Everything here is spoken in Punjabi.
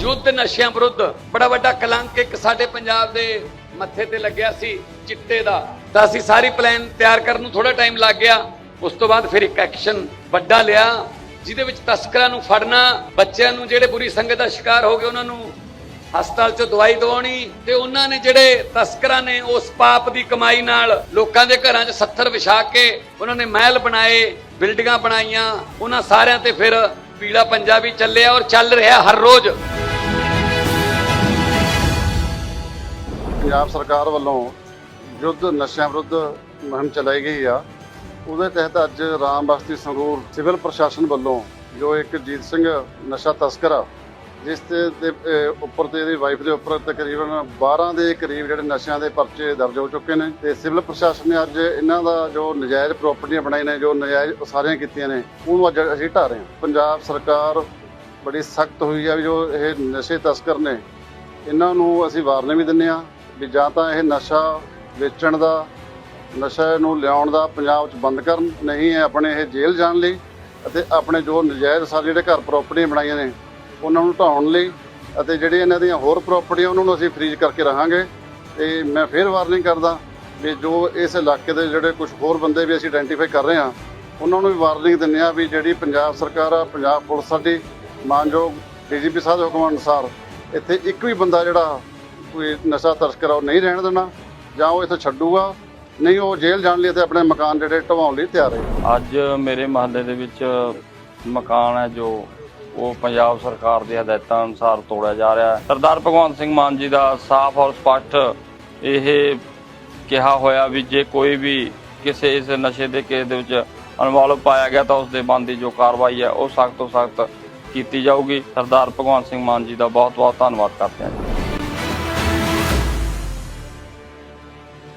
ਯੁੱਧ ਨਸ਼ਿਆਂ ਵਿਰੁੱਧ ਬੜਾ ਵੱਡਾ ਕਲੰਕ ਇੱਕ ਸਾਡੇ ਪੰਜਾਬ ਦੇ ਮੱਥੇ ਤੇ ਲੱਗਿਆ ਸੀ, ਚਿੱਟੇ ਦਾ। ਤਾਂ ਅਸੀਂ ਸਾਰੀ ਪਲਾਨ ਤਿਆਰ ਕਰਨ ਨੂੰ ਥੋੜਾ ਟਾਈਮ ਲੱਗ ਗਿਆ। ਉਸ ਤੋਂ ਬਾਅਦ ਫਿਰ ਇੱਕ ਐਕਸ਼ਨ ਵੱਡਾ ਲਿਆ, ਜਿਹਦੇ ਵਿੱਚ ਤਸਕਰਾਂ ਨੂੰ ਫੜਨਾ, ਬੱਚਿਆਂ ਨੂੰ ਜਿਹੜੇ ਬੁਰੀ ਸੰਗਤ ਦਾ ਸ਼ਿਕਾਰ ਹੋ ਗਏ, ਉਹਨਾਂ ਨੂੰ ਹਸਪਤਾਲ ਚ ਦਵਾਈ ਦਵਾਉਣੀ ਤੇ ਉਹਨਾਂ ਨੇ ਜਿਹੜੇ ਤਸਕਰਾਂ ਨੇ ਉਸ ਪਾਪ ਦੀ ਕਮਾਈ ਨਾਲ ਲੋਕਾਂ ਦੇ ਘਰਾਂ 'ਚ 70 ਵਿਛਾ ਕੇ ਉਹਨਾਂ ਨੇ ਮਹਿਲ ਬਣਾਏ, ਬਿਲਡਿੰਗਾਂ ਬਣਾਈਆਂ, ਉਹਨਾਂ ਸਾਰਿਆਂ ਤੇ ਫਿਰ ਪੀਲਾ ਪੰਜਾਬੀ ਚੱਲਿਆ ਔਰ ਚੱਲ ਰਿਹਾ ਹਰ ਰੋਜ਼। ਪੰਜਾਬ ਸਰਕਾਰ ਵੱਲੋਂ ਯੁੱਧ, ਨਸ਼ਿਆਂ ਵਿਰੁੱਧ ਮੁਹਿੰਮ ਚਲਾਈ ਗਈ ਆ। ਉਹਦੇ ਤਹਿਤ ਅੱਜ ਰਾਮ ਬਸਤੀ ਸੰਗਰੂਰ ਸਿਵਲ ਪ੍ਰਸ਼ਾਸਨ ਵੱਲੋਂ ਜੋ ਇੱਕ ਜੀਤ ਸਿੰਘ ਨਸ਼ਾ ਤਸਕਰ ਆ ਜਿਸ ਤੇ ਉੱਪਰ ਤੇ ਇਹਦੀ ਵਾਈਫ ਦੇ ਉੱਪਰ ਤਕਰੀਬਨ 12 ਦੇ ਕਰੀਬ ਜਿਹੜੇ ਨਸ਼ਿਆਂ ਦੇ ਪਰਚੇ ਦਰਜ ਹੋ ਚੁੱਕੇ ਨੇ ਤੇ ਸਿਵਲ ਪ੍ਰਸ਼ਾਸਨ ਨੇ ਅੱਜ ਇਹਨਾਂ ਦਾ ਜੋ ਨਜਾਇਜ਼ ਪ੍ਰਾਪਰਟੀਆਂ ਬਣਾਈ ਨੇ, ਜੋ ਨਜਾਇਜ਼ ਉਸਾਰੀਆਂ ਕੀਤੀਆਂ ਨੇ, ਉਹਨੂੰ ਅੱਜ ਅਸੀਂ ਢਾਹ ਰਹੇ ਹਾਂ। ਪੰਜਾਬ ਸਰਕਾਰ ਬੜੀ ਸਖਤ ਹੋਈ ਆ ਵੀ ਜੋ ਇਹ ਨਸ਼ੇ ਤਸਕਰ ਨੇ, ਇਹਨਾਂ ਨੂੰ ਅਸੀਂ ਵਾਰਨੇ ਵੀ ਦਿੰਨੇ ਆ ਵੀ ਜਾਂ ਤਾਂ ਇਹ ਨਸ਼ਾ ਵੇਚਣ ਦਾ, ਨਸ਼ੇ ਨੂੰ ਲਿਆਉਣ ਦਾ ਪੰਜਾਬ 'ਚ ਬੰਦ ਕਰਨ, ਨਹੀਂ ਹੈ ਆਪਣੇ ਇਹ ਜੇਲ੍ਹ ਜਾਣ ਲਈ ਅਤੇ ਆਪਣੇ ਜੋ ਨਜਾਇਜ਼ ਸਾਰੇ ਜਿਹੜੇ ਘਰ ਪ੍ਰਾਪਰਟੀਆਂ ਬਣਾਈਆਂ ਨੇ ਉਹਨਾਂ ਨੂੰ ਢਾਉਣ ਲਈ ਅਤੇ ਜਿਹੜੇ ਇਹਨਾਂ ਦੀਆਂ ਹੋਰ ਪ੍ਰਾਪਰਟੀਆਂ ਉਹਨਾਂ ਨੂੰ ਅਸੀਂ ਫ੍ਰੀਜ਼ ਕਰਕੇ ਰਹਾਂਗੇ। ਤੇ ਮੈਂ ਫੇਰ ਵਾਰਨਿੰਗ ਕਰਦਾ ਵੀ ਜੋ ਇਸ ਇਲਾਕੇ ਦੇ ਜਿਹੜੇ ਕੁਝ ਹੋਰ ਬੰਦੇ ਵੀ ਅਸੀਂ ਆਇਡੈਂਟੀਫਾਈ ਕਰ ਰਹੇ ਹਾਂ, ਉਹਨਾਂ ਨੂੰ ਵੀ ਵਾਰਨਿੰਗ ਦਿੰਦੇ ਆ ਵੀ ਜਿਹੜੀ ਪੰਜਾਬ ਸਰਕਾਰ ਆ, ਪੰਜਾਬ ਪੁਲਿਸ ਸਾਡੀ, ਮਾਨਯੋਗ ਡੀਜੀਪੀ ਸਾਹਿਬ ਦੇ ਹੁਕਮ ਅਨੁਸਾਰ ਇੱਥੇ ਇੱਕ ਵੀ ਬੰਦਾ ਜਿਹੜਾ ਕੋਈ ਨਸ਼ਾ ਤਸਕਰ ਉਹ ਨਹੀਂ ਰਹਿਣ ਦੇਣਾ ਜਾਂ ਉਹ ਇੱਥੇ ਛੱਡੂਗਾ, ਨਹੀਂ ਉਹ ਜੇਲ੍ਹ ਜਾਣ ਲਈ ਤੇ ਆਪਣੇ ਮਕਾਨ ਜਿਹੜੇ ਢਵਾਉਣ ਲਈ ਤਿਆਰ ਹੈ। ਅੱਜ ਮੇਰੇ ਮਹੱਲੇ ਦੇ ਵਿੱਚ ਮਕਾਨ ਹੈ ਜੋ ਉਹ ਪੰਜਾਬ ਸਰਕਾਰ ਦੀ ਹਦਾਇਤਾਂ ਅਨੁਸਾਰ ਤੋੜਿਆ ਜਾ ਰਿਹਾ ਹੈ। ਸਰਦਾਰ ਭਗਵੰਤ ਸਿੰਘ ਮਾਨ ਜੀ ਦਾ ਸਾਫ਼ ਔਰ ਸਪਸ਼ਟ ਇਹ ਕਿਹਾ ਹੋਇਆ ਵੀ ਜੇ ਕੋਈ ਵੀ ਕਿਸੇ ਇਸ ਨਸ਼ੇ ਦੇ ਕੇਸ ਦੇ ਵਿੱਚ ਇਨਵੋਲਵ ਪਾਇਆ ਗਿਆ ਤਾਂ ਉਸ ਦੇ ਬੰਦੀ ਜੋ ਕਾਰਵਾਈ ਹੈ ਉਹ ਸਖਤ ਤੋਂ ਸਖਤ ਕੀਤੀ ਜਾਊਗੀ। ਸਰਦਾਰ ਭਗਵੰਤ ਸਿੰਘ ਮਾਨ ਜੀ ਦਾ ਬਹੁਤ ਬਹੁਤ ਧੰਨਵਾਦ ਕਰਦੇ ਹਾਂ ਜੀ।